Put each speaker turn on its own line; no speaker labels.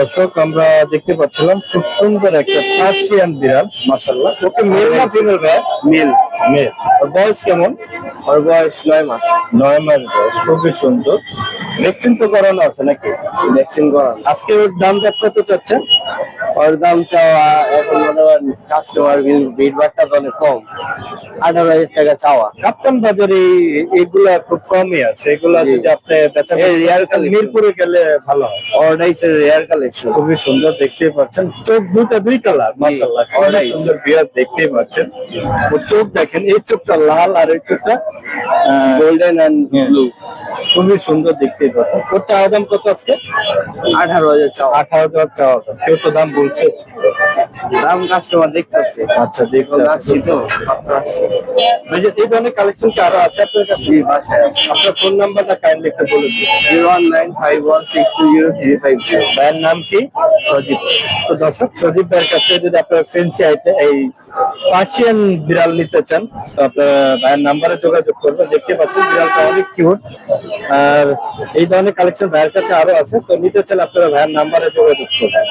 দর্শক আমরা দেখতে পাচ্ছিলাম খুব সুন্দর একটা পার্সিয়ান বিড়াল মাসাল্লাহ ওকে মেল না ফিমেল ভাই?
মিল।
মেল। ওর বয়স কেমন?
আর বয়স নয় মাস।
নয় মাস বয়স খুবই সুন্দর। ভ্যাকসিন তো করানো আছে নাকি?
ভ্যাকসিন করানো।
আজকে ওর দাম কত চাচ্ছেন?
ওর দাম চাওয়া এখন মনে করেন কাস্টমার বিট বাটটা তো অনেক কম। আঠারো হাজার টাকা চাওয়া।
কাপ্তান বাজারে এগুলা খুব কমই আছে। এগুলা। যদি আপনি বেচা
এই
মিরপুরে গেলে ভালো হয়।
অর্ডাইস রেয়ার কালেকশন
খুবই সুন্দর দেখতেই পাচ্ছেন। চোখ দুটা দুই কালার মাশাআল্লাহ খুবই সুন্দর বিয়ার দেখতেই পাচ্ছেন। ও চোখ দেখেন এই চোখটা লাল আর এই চোখটা
গোল্ডেন এন্ড ব্লু
খুবই সুন্দর দেখতে পাচ্ছেন ওর চাওয়া দাম কত আজকে?
আঠারো হাজার চাওয়া।
আঠারো হাজার চাওয়া। দাম কেউ তো দাম বলছে।
দাম কাস্টমার দেখতেছে।
আচ্ছা দেখতে
আসছি। তো
এই যে এই ধরনের কালেকশন কি আরও আছে আপনার কাছে?
জি বাসায় আছে।
আপনার ফোন নাম্বারটা কাইন্ডলি একটু বলে দিন।
Zero one nine five one six two zero three five zero.
ভাইয়ের নাম কি?
সজীব।
তো দর্শক সজীব ভাইয়ের কাছে যদি আপনার ফেন্সি আইতে এই পার্সিয়ান বিড়াল নিতে চান, তো আপনারা ভাইয়ের নাম্বারে যোগাযোগ করবেন। দেখতে পাচ্ছেন বিড়ালটা অনেক কিউট আর এই ধরনের কালেকশন ভাইয়ের কাছে আরও আছে, তো নিতে চান আপনারা ভাইয়ের নাম্বারে যোগাযোগ করবেন।